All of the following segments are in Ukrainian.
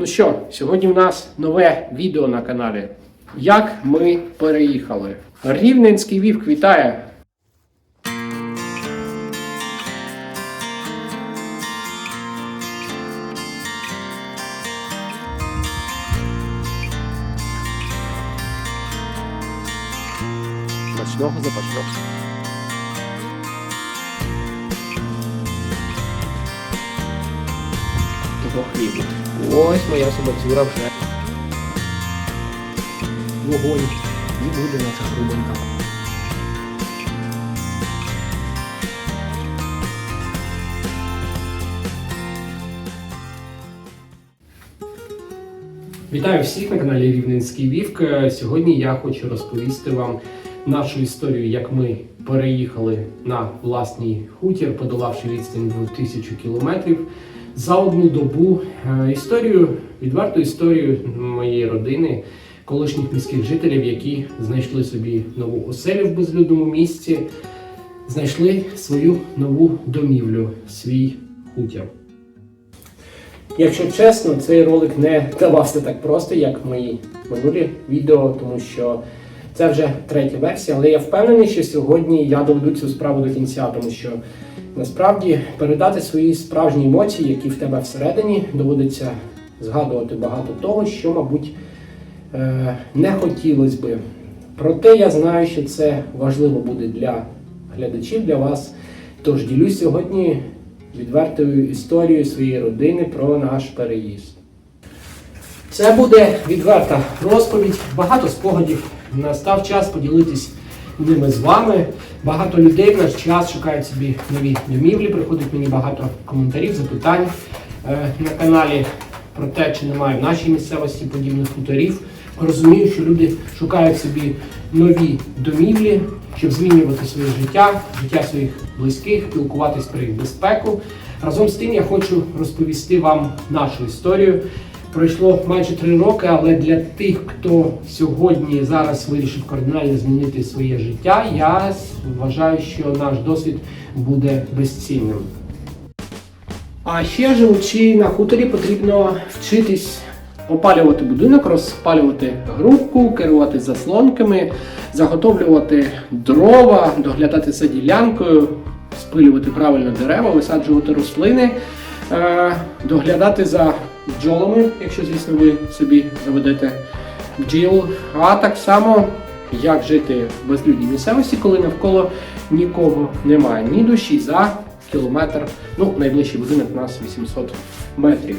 Ну що, сьогодні в нас нове відео на каналі. Як ми переїхали. Рівненський вівк вітає! Смачного запашного. Того хлібу. Ось моя собацюра вже. Вогонь. І буде наша грубенька. Вітаю всіх на каналі Рівненський Вівк. Сьогодні я хочу розповісти вам нашу історію, як ми переїхали на власній хутір, подолавши відстань 2000 кілометрів за одну добу. Е, Історію, відверту історію моєї родини, колишніх міських жителів, які знайшли собі нову оселю в безлюдному місці, знайшли свою нову домівлю, свій хутір. Якщо чесно, цей ролик не давався так просто, як мої минулі відео, тому що це вже третя версія, але я впевнений, що сьогодні я доведу цю справу до кінця, тому що насправді передати свої справжні емоції, які в тебе всередині, доводиться згадувати багато того, що, мабуть, е, не хотілося би. Проте я знаю, що це важливо буде для глядачів, для вас. Тож ділюсь сьогодні відвертою історією своєї родини про наш переїзд. Це буде відверта розповідь, багато спогадів. Настав час поділитись ними з вами. Багато людей в наш час шукають собі нові домівлі. Приходить мені багато коментарів, запитань е, на каналі про те, чи немає в нашій місцевості подібних хуторів. Розумію, що люди шукають собі нові домівлі, щоб змінювати своє життя, життя своїх близьких, спілкуватись про їх безпеку. Разом з тим я хочу розповісти вам нашу історію. Пройшло майже три роки, але для тих, хто сьогодні зараз вирішив кардинально змінити своє життя, я вважаю, що наш досвід буде безцінним. А ще живучи на хуторі, потрібно вчитись опалювати будинок, розпалювати грубку, керувати заслонками, заготовлювати дрова, доглядати за ділянкою, спилювати правильно дерева, висаджувати рослини, е, доглядати за бджолами, якщо, звісно, ви собі заведете бджіл, а так само як жити в безлюдній місцевості, коли навколо нікого немає, ні душі за кілометр. Ну, найближчий будинок у нас 800 метрів.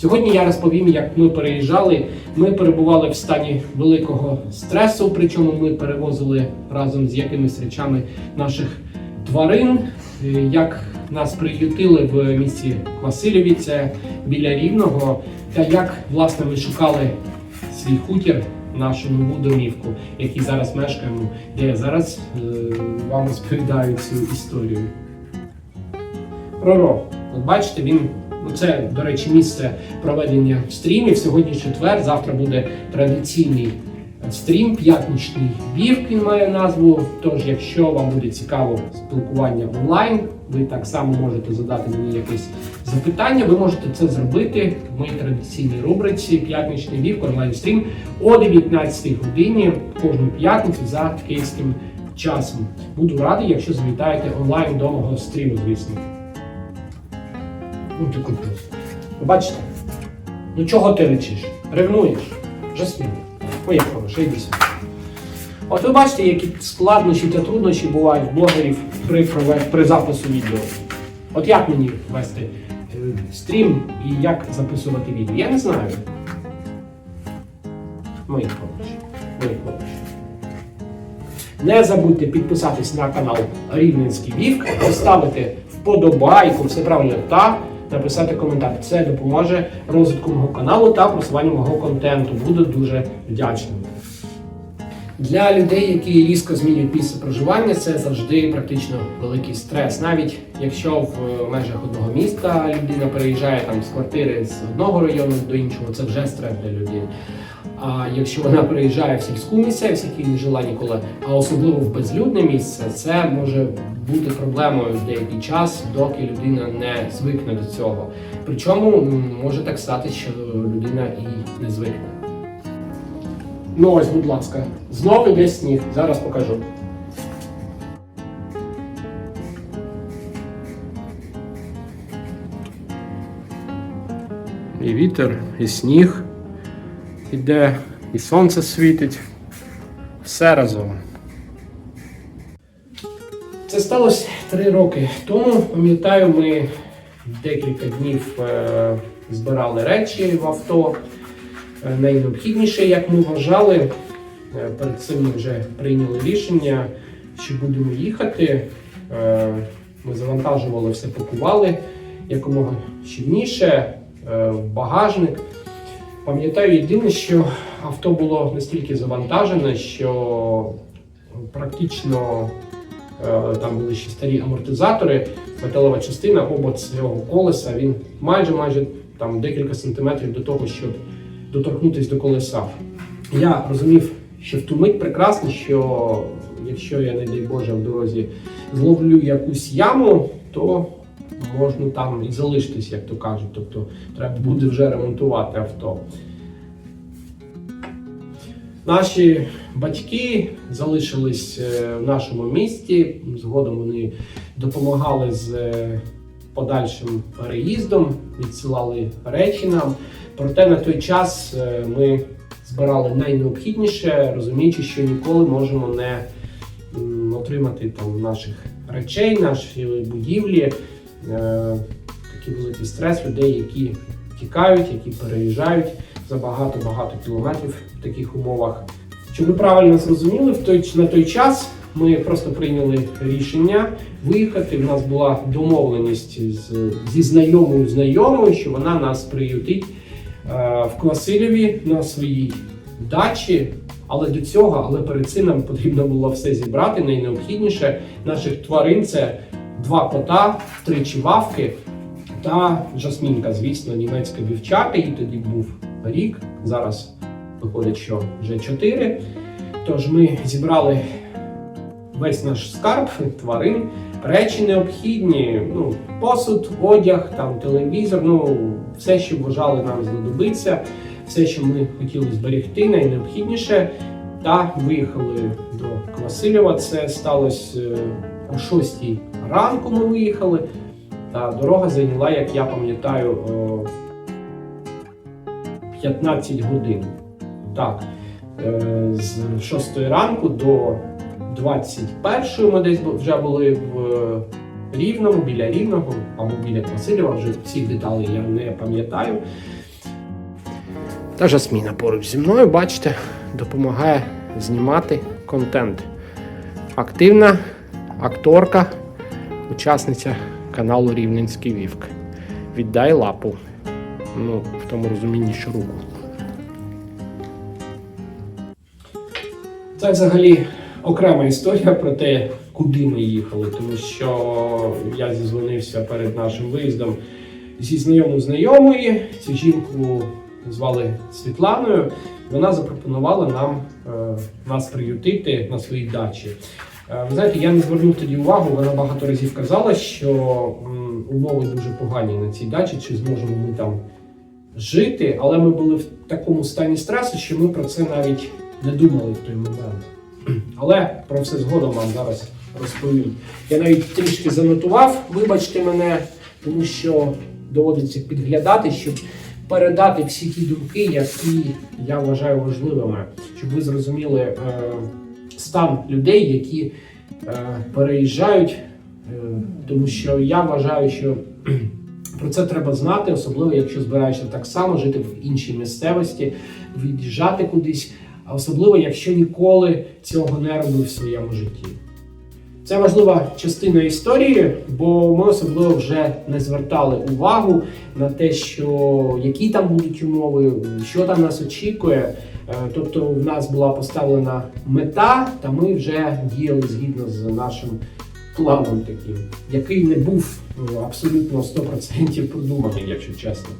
Сьогодні я розповім, як ми переїжджали. Ми перебували в стані великого стресу, причому ми перевозили разом з якимись речами наших тварин. Е, Як нас приютили в місті Васильові, це біля Рівного, та як власне ми шукали свій хутір, нашу нову домівку, якій зараз мешкаємо, де я зараз е, вам розповідаю цю історію. Проро, от бачите, він ну це, до речі, місце проведення стрімів. Сьогодні четвер, завтра буде традиційний стрім, п'ятничний вівк. Він має назву. Тож, якщо вам буде цікаво спілкування онлайн, ви так само можете задати мені якесь запитання. Ви можете це зробити в моїй традиційній рубриці П'ятничний вівк онлайн стрім о 19 годині кожну п'ятницю за київським часом. Буду радий, якщо завітаєте онлайн до мого стріму, звісно. Ну, ти купив. Бачите? Ну чого ти речиш? Ревнуєш? Жасмін. Моя хороша, йди. От ви бачите, які складнощі та труднощі бувають в блогерів при, при запису відео. От як мені вести е, стрім і як записувати відео? Я не знаю. Мої хороші. Не забудьте підписатись на канал Рівненський Вівк, поставити вподобайку, все правильно, та написати коментар. Це допоможе розвитку мого каналу та просуванню мого контенту. Буду дуже вдячним. Для людей, які різко змінюють місце проживання, це завжди практично великий стрес. Навіть якщо в межах одного міста людина переїжджає там з квартири з одного району до іншого, це вже стрес для людини. А якщо вона переїжджає в сільську місцевість, в якій не жила ніколи, а особливо в безлюдне місце, це може бути проблемою в деякий час, доки людина не звикне до цього. Причому може так стати, що людина і не звикне. Ну ось, будь ласка, знову йде сніг. Зараз покажу. І вітер, і сніг іде, і сонце світить. Все разом. Це сталося три роки тому. Пам'ятаю, ми декілька днів е, збирали речі в авто. Е, Найнеобхідніше, як ми вважали, Е, перед цим ми вже прийняли рішення, що будемо їхати. Е, Ми завантажували все, пакували якомога щільніше в багажник. Пам'ятаю єдине, що авто було настільки завантажене, що практично там були ще старі амортизатори, металова частина, обод цього колеса, він майже майже там декілька сантиметрів до того, щоб доторкнутися до колеса. Я розумів, що в ту мить прекрасно, що якщо я, не дай Боже, в дорозі зловлю якусь яму, то можна там і залишитись, як то кажуть. Тобто треба буде вже ремонтувати авто. Наші батьки залишились е, в нашому місті. Згодом вони допомагали з е, подальшим переїздом, відсилали речі нам. Проте на той час е, ми збирали найнеобхідніше, розуміючи, що ніколи можемо не отримати там наших речей, наші будівлі. Е, Такий великий стрес людей, які тікають, які переїжджають за багато-багато кілометрів в таких умовах. Щоб ви правильно зрозуміли, в той, на той час ми просто прийняли рішення виїхати. У нас була домовленість з, зі знайомою знайомою, що вона нас приютить в Квасилєві на своїй дачі. Але до цього, але перед цим нам потрібно було все зібрати. Найнеобхідніше наших тварин це два кота, три чівавки та жасмінка, звісно, німецька вівчарка. Їй тоді був рік. Зараз виходить, що вже чотири. Тож ми зібрали весь наш скарб тварин, речі необхідні, ну, посуд, одяг, там, телевізор, ну, все, що вважали нам знадобиться, все, що ми хотіли зберегти, найнеобхідніше. Та виїхали до Квасилєва. Це сталося е, о 6 ранку. Ми виїхали. Та дорога зайняла, як я пам'ятаю, 15 годин. Так, е, з 6 ранку до 21 ми десь вже були в е, Рівному, біля Рівного, або біля Васильєва, вже всіх деталей я не пам'ятаю. Та Жасміна поруч зі мною, бачите, допомагає знімати контент. Активна акторка, учасниця каналу Рівненський Вівк. Віддай лапу. Ну, в тому розумінні, що руку. Це взагалі окрема історія про те, куди ми їхали, тому що я зізвонився перед нашим виїздом зі знайомою знайомої. Цю жінку звали Світланою. Вона запропонувала нам е, нас приютити на своїй дачі. Е, Ви знаєте, я не звернув тоді увагу, вона багато разів казала, що умови дуже погані на цій дачі, чи зможемо ми там жити, але ми були в такому стані стресу, що ми про це навіть не думали в той момент. Але про все згодом вам зараз розповім. Я навіть трішки занотував, вибачте мене, тому що доводиться підглядати, щоб передати всі ті думки, які я вважаю важливими, щоб ви зрозуміли е, стан людей, які е, переїжджають, е, тому що я вважаю, що про це треба знати, особливо якщо збираєшся так само жити в іншій місцевості, від'їжджати кудись, а особливо якщо ніколи цього не робив в своєму житті. Це важлива частина історії, бо ми особливо вже не звертали увагу на те, що які там будуть умови, що там нас очікує. Е, Тобто, в нас була поставлена мета, та ми вже діяли згідно з нашим планом таким, який не був абсолютно 100% продуманий, якщо чесно.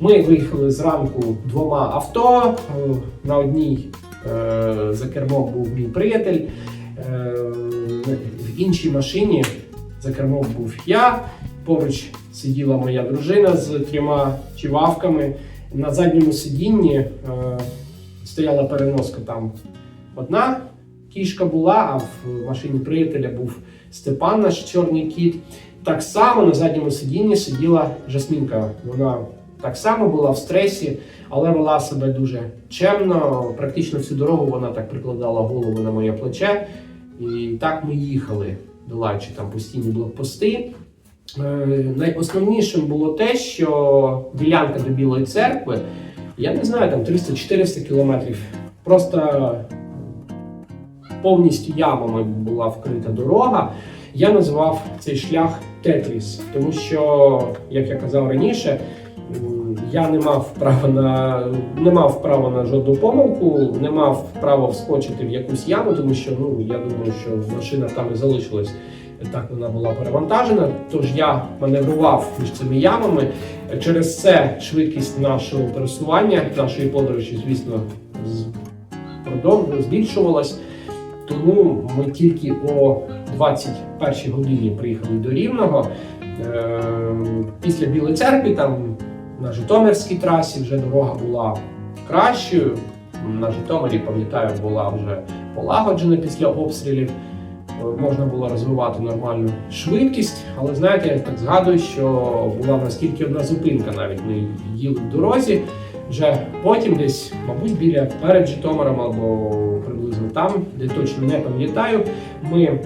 Ми виїхали зранку двома авто. Е, На одній е, за кермом був мій приятель, е, в іншій машині за кермом був я. Поруч сиділа моя дружина з трьома чівавками. На задньому сидінні стояла переноска там одна кішка була, а в машині приятеля був Степан, наш чорний кіт. Так само на задньому сидінні сиділа Жасмінка. Вона так само була в стресі, але вела себе дуже чемно. Практично всю дорогу вона так прикладала голову на моє плече. І так ми їхали, долаючи там постійні блокпости. Е, Найосновнішим було те, що ділянка до Білої церкви, я не знаю, там 300-400 кілометрів. Просто повністю ямами була вкрита дорога. Я називав цей шлях Тетріс, тому що, як я казав раніше, я не мав права на не мав права на жодну помилку, не мав права вскочити в якусь яму, тому що ну я думаю, що машина там і залишилась. Так вона була перевантажена. Тож я маневрував між цими ямами. Через це швидкість нашого пересування, нашої подорожі, звісно, збільшувалась. Тому ми тільки о 21 годині приїхали до Рівного. Е, Після Білої церкви, там на Житомирській трасі вже дорога була кращою. На Житомирі, пам'ятаю, була вже полагоджена після обстрілів. Е, Можна було розвивати нормальну швидкість, але знаєте, я так згадую, що була в нас тільки одна зупинка навіть. Їли в дорозі. Вже потім десь, мабуть, біля перед Житомиром або приблизно там, де точно не пам'ятаю, ми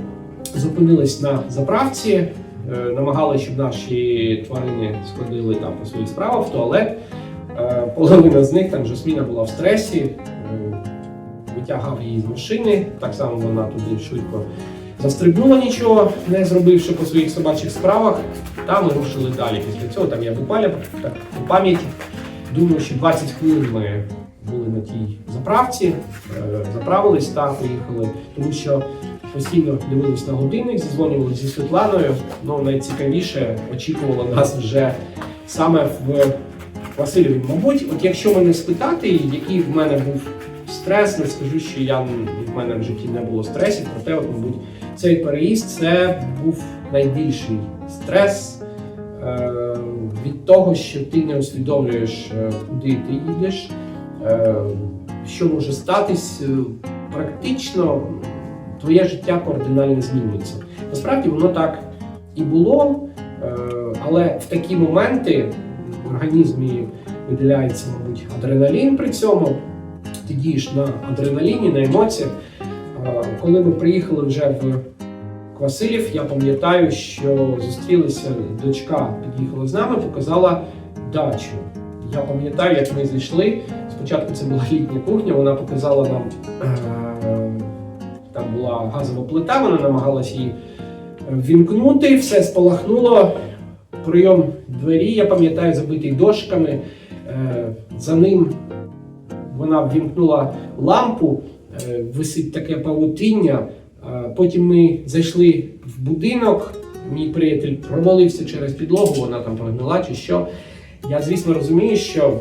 зупинились на заправці, намагалися, щоб наші тварини сходили там по своїх справах в туалет. Е, Половина з них там Жасміна була в стресі, е, витягав її з машини. Так само вона туди швидко застрибнула нічого, не зробивши по своїх собачих справах. Та ми рушили далі. Після цього там я буквально так по пам'яті. Думаю, що 20 хвилин ми були на тій заправці, е, заправились та поїхали, тому що постійно дивились на годинник, зізвонювалися зі Світланою. Ну найцікавіше очікувало нас вже саме в Васильові. Мабуть, от якщо мене спитати, який в мене був стрес, не скажу, що я в мене в житті не було стресів, проте, от, мабуть, цей переїзд це був найбільший стрес е, від того, що ти не усвідомлюєш, е, куди ти їдеш, е, що може статись. Практично твоє життя кардинально змінюється. Насправді воно так і було, е, але в такі моменти в організмі виділяється, мабуть, адреналін при цьому. Ти дієш на адреналіні, на емоціях. Е, Коли ми приїхали вже в Квасилів, я пам'ятаю, що зустрілися, дочка під'їхала з нами, показала дачу. Я пам'ятаю, як ми зайшли. Спочатку це була літня кухня, вона показала нам, там була газова плита, вона намагалась її ввімкнути, все спалахнуло. Прийом двері, я пам'ятаю, забитий дошками. Е, За ним вона ввімкнула лампу, е, висить таке павутиння. Е, Потім ми зайшли в будинок. Мій приятель провалився через підлогу, вона там прогнила чи що. Я, звісно, розумію, що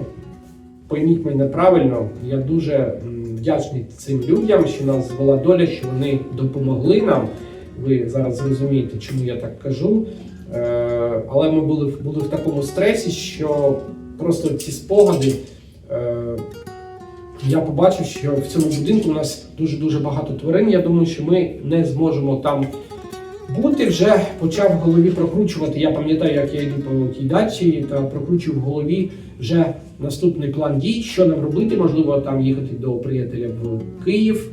пойміть мене правильно, я дуже вдячний цим людям, що нас звела доля, що вони допомогли нам. Ви зараз зрозумієте, чому я так кажу. Е, але ми були, були в такому стресі, що просто ці спогади. Е, я побачив, що в цьому будинку у нас дуже-дуже багато тварин. Я думаю, що ми не зможемо там бути. Вже почав в голові прокручувати. Я пам'ятаю, як я йду по тій дачі та прокручую в голові вже наступний план дій, що нам робити. Можливо, там їхати до приятеля в Київ.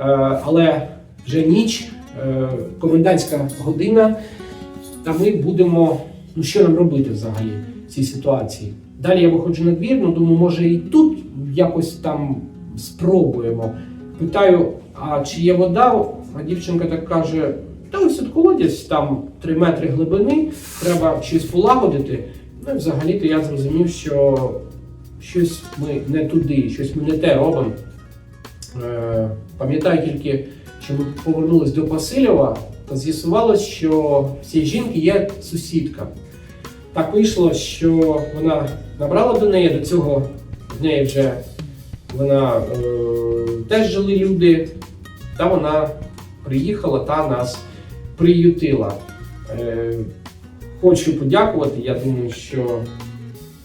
Е, але вже ніч, е, комендантська година, та ми будемо. Ну, що нам робити взагалі в цій ситуації? Далі я виходжу на двір, ну думаю, може і тут якось там спробуємо. Питаю, а чи є вода а дівчинка так каже: та ось тут колодязь, там 3 метри глибини, треба щось полагодити. Ну і взагалі-то я зрозумів, що щось ми не туди, щось ми не те робимо. Е, Пам'ятаю тільки, що ми повернулись до Васильєва, та з'ясувалось, що в цій жінки є сусідка. Так вийшло, що вона набрала до неї, до цього в неї вже вона е, теж жили люди, та вона приїхала та нас приютила. Е, хочу подякувати. Я думаю, що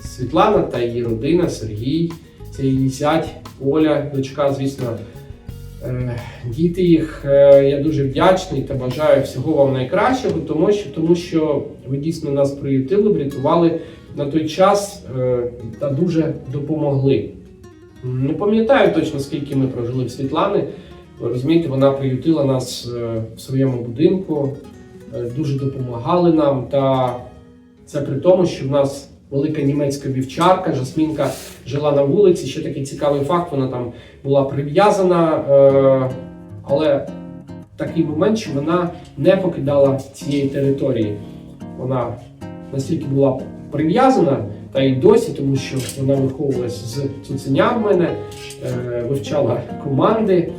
Світлана та її родина, Сергій, це її зять, Оля, дочка, звісно, е, діти їх. Е, я дуже вдячний та бажаю всього вам найкращого, тому що, тому що ви дійсно нас приютили, врятували на той час та дуже допомогли. Не пам'ятаю точно, скільки ми прожили в Світлани. Розумієте, вона приютила нас е, в своєму будинку, е, дуже допомагали нам. Та це при тому, що в нас велика німецька вівчарка, Жасмінка жила на вулиці. Ще такий цікавий факт, вона там була прив'язана, е, але такий момент, що вона не покидала цієї території. Вона настільки була прив'язана, та й досі, тому що вона виховувалася з цуценя в мене, вивчала команди,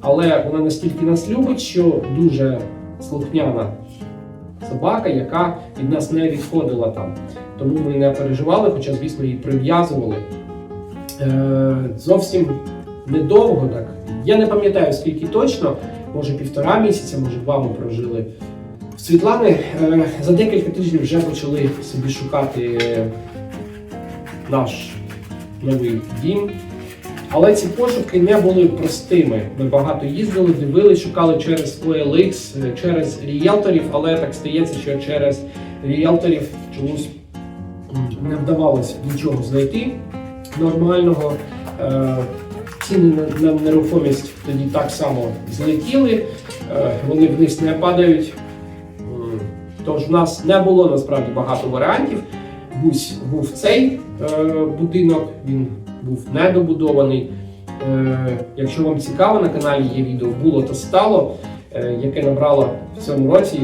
але вона настільки нас любить, що дуже слухняна собака, яка від нас не відходила там. Тому ми не переживали, хоча, звісно, її прив'язували. Е, зовсім недовго так. Я не пам'ятаю, скільки точно, може півтора місяця, може два ми прожили. Світлани е, за декілька тижнів вже почали собі шукати наш новий дім. Але ці пошуки не були простими. Ми багато їздили, дивились, шукали через OLX, е, через ріелторів, але так стається, що через ріелторів чомусь не вдавалося нічого знайти нормального. Е, Ціни на, на нерухомість тоді так само злетіли, е, вони вниз не падають. Тож в нас не було насправді багато варіантів. Бусь був цей е, будинок, він був недобудований. Е, якщо вам цікаво, на каналі є відео було та стало, е, яке набрало в цьому році.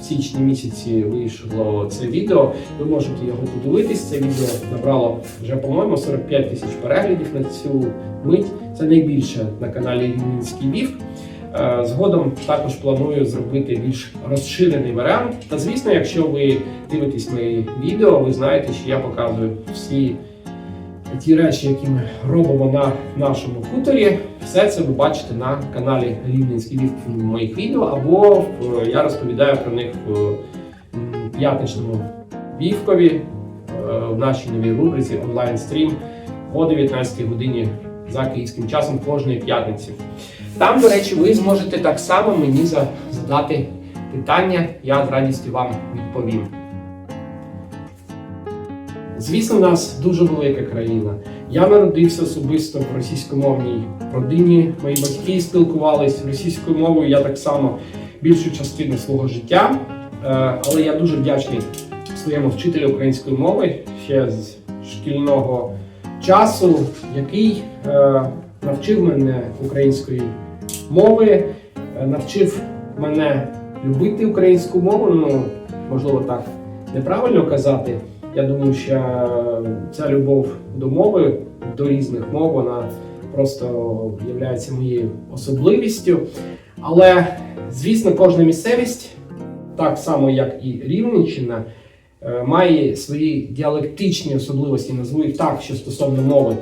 В січні місяці вийшло це відео. Ви можете його подивитись. Це відео набрало вже, по-моєму, 45 тисяч переглядів на цю мить. Це найбільше на каналі Рівненський Вів. Е, Згодом також планую зробити більш розширений варіант. Та звісно, якщо ви дивитесь мої відео, ви знаєте, що я показую всі ті речі, які ми робимо на нашому хуторі. Все це ви бачите на каналі Рівненський Вів в моїх відео, або я розповідаю про них в п'ятничному вівкові е, в нашій новій рубриці онлайн-стрім о 19 годині за київським часом кожної п'ятниці. Там, до речі, ви зможете так само мені задати питання, я з радістю вам відповім. Звісно, в нас дуже велика країна. Я народився особисто в російськомовній родині. Мої батьки спілкувалися російською мовою. Я так само більшу частину свого життя. Е, Але я дуже вдячний своєму вчителю української мови ще з шкільного часу, який е, навчив мене української мови, е, навчив мене любити українську мову. Ну, можливо, так неправильно казати. Я думаю, що ця любов до мови, до різних мов, вона просто є моєю особливістю. Але, звісно, кожна місцевість, так само як і Рівненщина, е, має свої діалектичні особливості, назву їх так, що стосовно мови.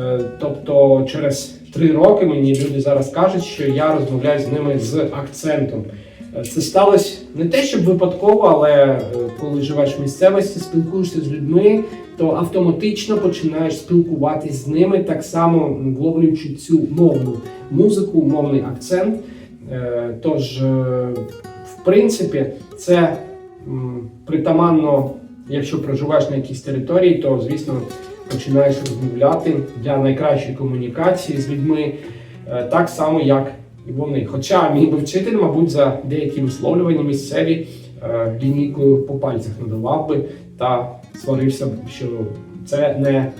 Е, Тобто, через три роки мені люди зараз кажуть, що я розмовляю з ними з акцентом. Е, Це сталося не те, щоб випадково, але е, коли живеш в місцевості, спілкуєшся з людьми, то автоматично починаєш спілкуватись з ними, так само вловлюючи цю мовну музику, мовний акцент. Е, Тож, в принципі, це притаманно, якщо проживаєш на якійсь території, то звісно починаєш розмовляти для найкращої комунікації з людьми, е, так само як і вони. Хоча мій би вчитель, мабуть, за деякі висловлювання місцеві е, лінійкою по пальцях надавав би та сварився б, що це не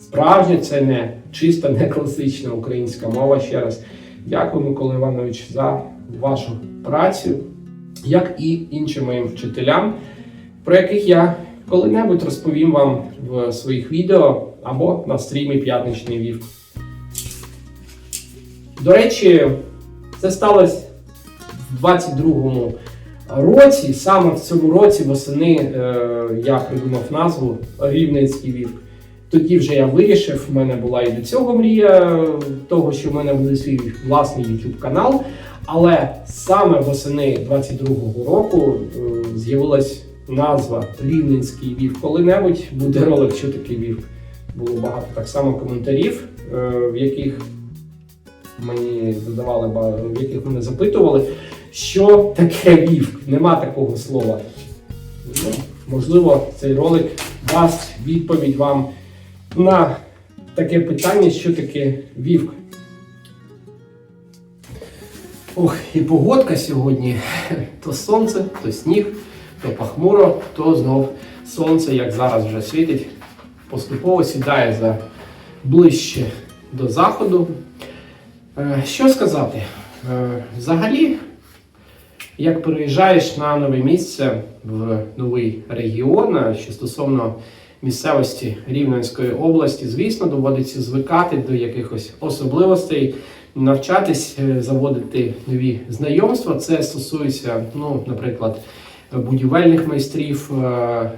справжня, це не чиста, не класична українська мова. Ще раз дякую, Микола Іванович, за вашу працю, як і іншим моїм вчителям, про яких я коли-небудь розповім вам в своїх відео або на стрімі П'ятничний Вівк. До речі, це сталося в 22-му році. Саме в цьому році восени е, я придумав назву Рівненський вівк. Тоді вже я вирішив, в мене була і до цього мрія е, того, що в мене буде свій власний YouTube канал. Але саме восени 22-го року е, з'явилась назва Рівненський вівк. Коли-небудь буде ролик, що таке вівк. Було багато так само коментарів, е, в яких мені задавали в яких мене запитували, що таке вівк. Нема такого слова. Ну, можливо, цей ролик дасть відповідь вам на таке питання, що таке вівк. Ох, і погодка сьогодні. То сонце, то сніг, то похмуро, то знов сонце, як зараз вже світить, поступово сідає за ближче до заходу. Е, Що сказати? Е, Взагалі, як переїжджаєш на нове місце в новий регіон, що стосовно місцевості Рівненської області, звісно, доводиться звикати до якихось особливостей, навчатись, е, заводити нові знайомства. Це стосується, ну, наприклад, будівельних майстрів, е,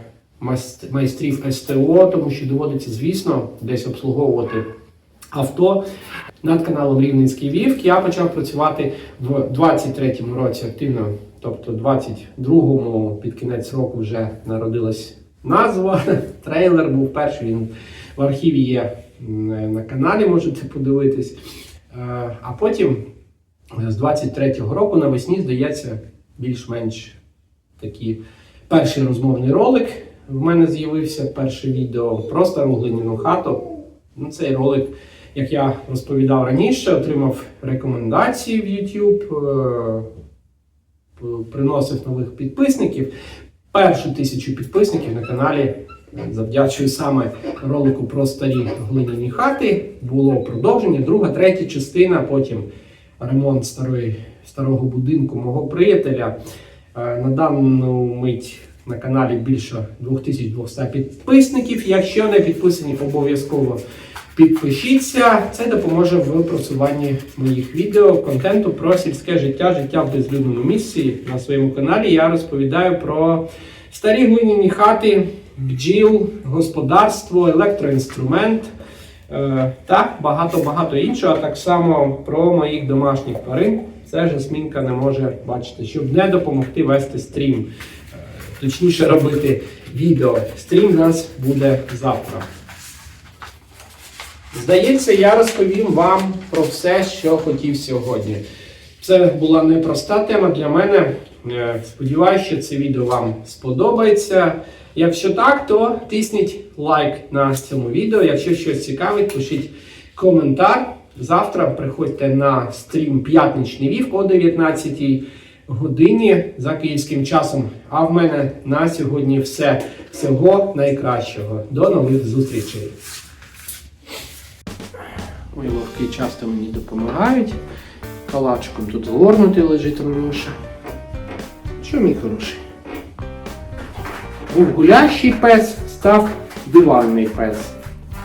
майстрів СТО, тому що доводиться, звісно, десь обслуговувати авто. Над каналом Рівненський Вівк я почав працювати в 23-му році активно, тобто 22-му під кінець року вже народилась назва. Трейлер був перший, він в архіві є на каналі, можете подивитись. Е, А потім е, з 23-го року навесні, здається, більш-менш такий перший розмовний ролик. В мене з'явився перше відео про стару глиняну хату. Ну, цей ролик, як я розповідав раніше, отримав рекомендації в YouTube, е, приносив нових підписників. Першу тисячу підписників на каналі завдячую саме ролику про старі глиняні хати. Було продовження, друга, третя частина, потім ремонт старої, старого будинку мого приятеля. Е, На дану мить на каналі більше 2200 підписників. Якщо не підписані, обов'язково підпишіться. Це допоможе в просуванні моїх відео, контенту про сільське життя, життя в безлюдному місці. На своєму каналі я розповідаю про старі глиняні хати, бджіл, господарство, електроінструмент. е, Та багато-багато іншого, а так само про моїх домашніх тварин. Це Жасмінка не може бачити, щоб не допомогти вести стрім, е, точніше робити відео. Стрім у нас буде завтра. Здається, я розповім вам про все, що хотів сьогодні. Це була непроста тема для мене. Е, Сподіваюся, що це відео вам сподобається. Якщо так, то тисніть лайк на цьому відео. Якщо щось цікавить, пишіть коментар. Завтра приходьте на стрім П'ятничний Вівк о 19 годині за київським часом. А в мене на сьогодні все. Всього найкращого. До нових зустрічей. Ой, вовки часто мені допомагають. Калачком тут згорнутий лежить Ромюша. Що мій хороший? Був гулящий пес, став диванний пес.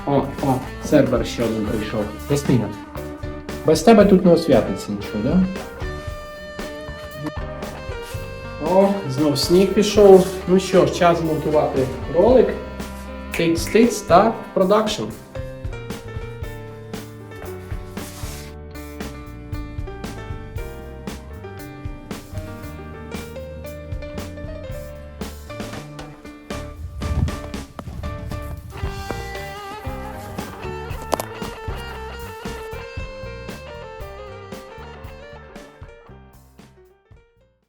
О, о, сербер ще один прийшов. Ясміна. Без тебе тут не освятиться нічого, да? О, знов сніг пішов. Ну що ж, час змонтувати ролик. Тиць-тиць та продакшн.